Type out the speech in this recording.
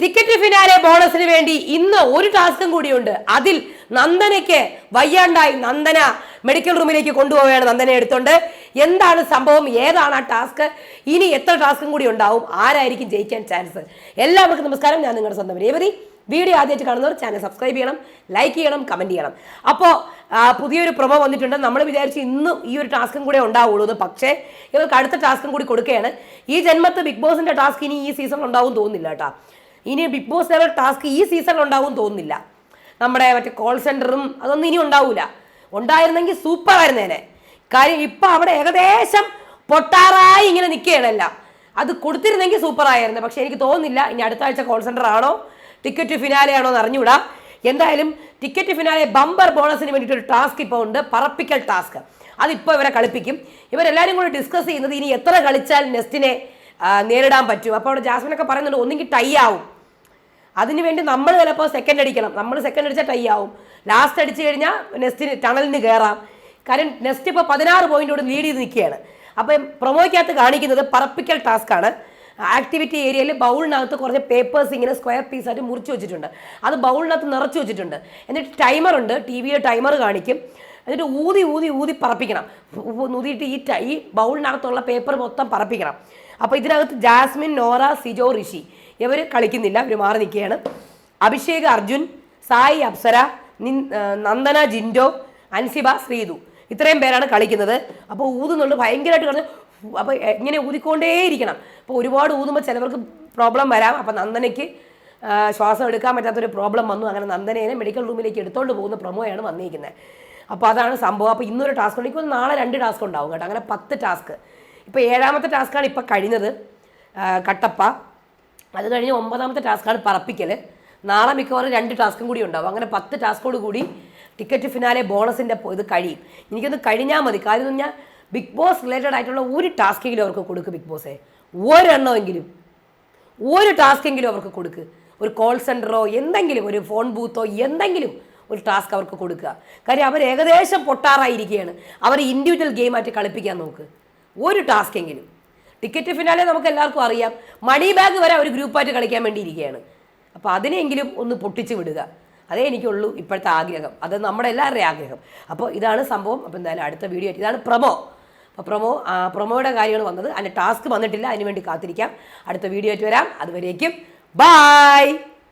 Ticket finale ബോണസിന് വേണ്ടി ഇന്ന് ഒരു ടാസ്കും കൂടിയുണ്ട്. അതിൽ നന്ദനയ്ക്ക് വയ്യാണ്ടായി നന്ദന മെഡിക്കൽ റൂമിലേക്ക് കൊണ്ടുപോവുകയാണ് നന്ദനെ എടുത്തോണ്ട് എന്താണ് സംഭവം? ഏതാണ് ആ ടാസ്ക്? ഇനി എത്ര ടാസ്കും കൂടി ഉണ്ടാവും? ആരായിരിക്കും ജയിക്കാൻ ചാൻസ്? എല്ലാവർക്കും നമസ്കാരം. ഞാൻ നിങ്ങളുടെ സ്വന്തം രേവതി. വീഡിയോ ആദ്യമായിട്ട് കാണുന്നവർ ചാനൽ സബ്സ്ക്രൈബ് ചെയ്യണം ലൈക്ക് ചെയ്യണം കമന്റ് ചെയ്യണം. അപ്പോൾ പുതിയൊരു പ്രൊമോ വന്നിട്ടുണ്ട്. നമ്മൾ വിചാരിച്ച് ഇന്നും ഈ ഒരു ടാസ്കും കൂടെ ഉണ്ടാവുള്ളൂ എന്ന്. പക്ഷേ ഇവർക്ക് അടുത്ത ടാസ്കും കൂടി കൊടുക്കുകയാണ്. ഈ ജന്മത്ത് ബിഗ് ബോസിന്റെ ടാസ്ക് ഇനി ഈ സീസണിൽ ഉണ്ടാവും തോന്നുന്നില്ല കേട്ടോ. ഇനി ബിഗ് ബോസ് ലെവൽ ടാസ്ക് ഈ സീസണിൽ ഉണ്ടാവും തോന്നുന്നില്ല. നമ്മുടെ മറ്റേ കോൾ സെന്ററും അതൊന്നും ഇനി ഉണ്ടാവില്ല ഉണ്ടായിരുന്നെങ്കിൽ സൂപ്പർ ആയിരുന്നേനെ കാര്യം ഇപ്പം അവിടെ ഏകദേശം പൊട്ടാറായി ഇങ്ങനെ നിൽക്കുകയാണെല്ലാം അത് കൊടുത്തിരുന്നെങ്കിൽ സൂപ്പർ ആയിരുന്നു. പക്ഷേ എനിക്ക് തോന്നുന്നില്ല ഇനി അടുത്ത ആഴ്ച കോൾ സെന്റർ ആണോ ടിക്കറ്റ് ഫിനാലെ ആണോ എന്ന് അറിഞ്ഞുകൂടാ. എന്തായാലും ടിക്കറ്റ് ഫിനാലെ ബമ്പർ ബോണസിന് വേണ്ടിയിട്ട് ഒരു ടാസ്ക് ഇപ്പോൾ ഉണ്ട്. പറപ്പിക്കൽ ടാസ്ക് അതിപ്പോൾ ഇവരെ കളിപ്പിക്കും. ഇവരെല്ലാവരും കൂടി ഡിസ്കസ് ചെയ്യുന്നത് ഇനി എത്ര കളിച്ചാൽ നെസ്റ്റിനെ നേരിടാൻ പറ്റും. അപ്പോൾ അവിടെ ജാസ്മിനൊക്കെ പറയുന്നുണ്ട് ഒന്നെങ്കിൽ ടൈ ആവും. അതിനുവേണ്ടി നമ്മൾ ചിലപ്പോൾ സെക്കൻഡ് അടിക്കണം. നമ്മൾ സെക്കൻഡ് അടിച്ചാൽ ടൈ ആവും. ലാസ്റ്റ് അടിച്ചു കഴിഞ്ഞാൽ നെസ്റ്റിന് ടണലിന് കയറാം കാര്യം നെസ്റ്റ് ഇപ്പോൾ പതിനാറ് പോയിന്റോട് ലീഡ് ചെയ്ത് നിൽക്കുകയാണ്. അപ്പം പ്രൊമോയ്ക്കകത്ത് കാണിക്കുന്നത് പറപ്പിക്കൽ ടാസ്ക് ആണ്. ആക്ടിവിറ്റി ഏരിയയിൽ ബൗളിനകത്ത് കുറച്ച് പേപ്പേഴ്സ് ഇങ്ങനെ സ്ക്വയർ പീസായിട്ട് മുറിച്ച് വെച്ചിട്ടുണ്ട്. അത് ബൗളിനകത്ത് നിറച്ച് വെച്ചിട്ടുണ്ട്. എന്നിട്ട് ടൈമറുണ്ട് ടി വിയിൽ ടൈമർ കാണിക്കും. എന്നിട്ട് ഊതി ഊതി ഊതി പറപ്പിക്കണം. നുതിയിട്ട് ഈ ടൈ ബൗളിനകത്തുള്ള പേപ്പർ മൊത്തം പറപ്പിക്കണം. അപ്പോൾ ഇതിനകത്ത് ജാസ്മിൻ നോറ സിജോ ഋഷി ഇവർ കളിക്കുന്നില്ല ഇവർ മാറി നിൽക്കുകയാണ്. അഭിഷേക് അർജുൻ സായി അപ്സര നന്ദന ജിൻഡോ അൻസിബ ശ്രീതു. ഇത്രയും പേരാണ് കളിക്കുന്നത്. അപ്പോൾ ഊതുന്നുണ്ട് ഭയങ്കരമായിട്ട് കളഞ്ഞ് അപ്പോൾ ഇങ്ങനെ ഊതിക്കൊണ്ടേയിരിക്കണം. അപ്പോൾ ഒരുപാട് ഊതുമ്പോൾ ചിലവർക്ക് പ്രോബ്ലം വരാം. അപ്പോൾ നന്ദനയ്ക്ക് ശ്വാസം എടുക്കാൻ പറ്റാത്തൊരു പ്രോബ്ലം വന്നു. അങ്ങനെ നന്ദനേനെ മെഡിക്കൽ റൂമിലേക്ക് എടുത്തുകൊണ്ട് പോകുന്ന പ്രൊമോയാണ് വന്നിരിക്കുന്നത് അപ്പോൾ അതാണ് സംഭവം. അപ്പോൾ ഇന്നൊരു ടാസ്ക് ഉണ്ട്. നാളെ രണ്ട് ടാസ്ക് ഉണ്ടാവും കേട്ടോ. അങ്ങനെ പത്ത് ടാസ്ക് ഇപ്പോൾ ഏഴാമത്തെ ടാസ്ക്കാണ് ഇപ്പോൾ കഴിഞ്ഞത്. കട്ടപ്പ. അത് കഴിഞ്ഞ് ഒമ്പതാമത്തെ ടാസ്ക്കാണ് പറപ്പിക്കൽ നാളെ മിക്കവാറും രണ്ട് ടാസ്കും കൂടി ഉണ്ടാവും. അങ്ങനെ പത്ത് ടാസ്കോട് കൂടി ടിക്കറ്റ് ഫിനാലെ ബോണസിന്റെ ഇത് കഴിയും. എനിക്കൊന്ന് കഴിഞ്ഞാൽ മതി. കാര്യം എന്ന് പറഞ്ഞാൽ ബിഗ് ബോസ് റിലേറ്റഡ് ആയിട്ടുള്ള ഒരു ടാസ്കെങ്കിലും അവർക്ക് കൊടുക്കും ബിഗ് ബോസേ ഒരെണ്ണമെങ്കിലും. ഒരു ടാസ്ക്കെങ്കിലും അവർക്ക് കൊടുക്ക്. ഒരു കോൾ സെന്ററോ എന്തെങ്കിലും ഒരു ഫോൺ ബൂത്തോ എന്തെങ്കിലും ഒരു ടാസ്ക് അവർക്ക് കൊടുക്കുക. കാര്യം അവർ ഏകദേശം പൊട്ടാറായിരിക്കുകയാണ്. അവർ ഇൻഡിവിജ്വൽ ഗെയിമായിട്ട് കളിപ്പിക്കാൻ നോക്ക്. ഒരു ടാസ്കെങ്കിലും ടിക്കറ്റ് ഫിനാലെ നമുക്ക് എല്ലാവർക്കും അറിയാം. മണി ബാഗ് വരെ അവർ ഗ്രൂപ്പായിട്ട് കളിക്കാൻ വേണ്ടി ഇരിക്കുകയാണ് അപ്പോൾ അതിനെങ്കിലും ഒന്ന് പൊട്ടിച്ച് വിടുക. അതേ എനിക്കുള്ളൂ ഇപ്പോഴത്തെ ആഗ്രഹം. അത് നമ്മുടെ എല്ലാവരുടെയും ആഗ്രഹം. അപ്പോൾ ഇതാണ് സംഭവം. അപ്പോൾ എന്തായാലും അടുത്ത വീഡിയോ ആയിട്ട് ഇതാണ് പ്രമോ അപ്പോൾ പ്രൊമോ പ്രൊമോയുടെ കാര്യങ്ങൾ വന്നത്. അതിന്റെ ടാസ്ക് വന്നിട്ടില്ല. അതിനുവേണ്ടി കാത്തിരിക്കാം. അടുത്ത വീഡിയോ ആയിട്ട് വരാം. അതുവരേക്കും Bye!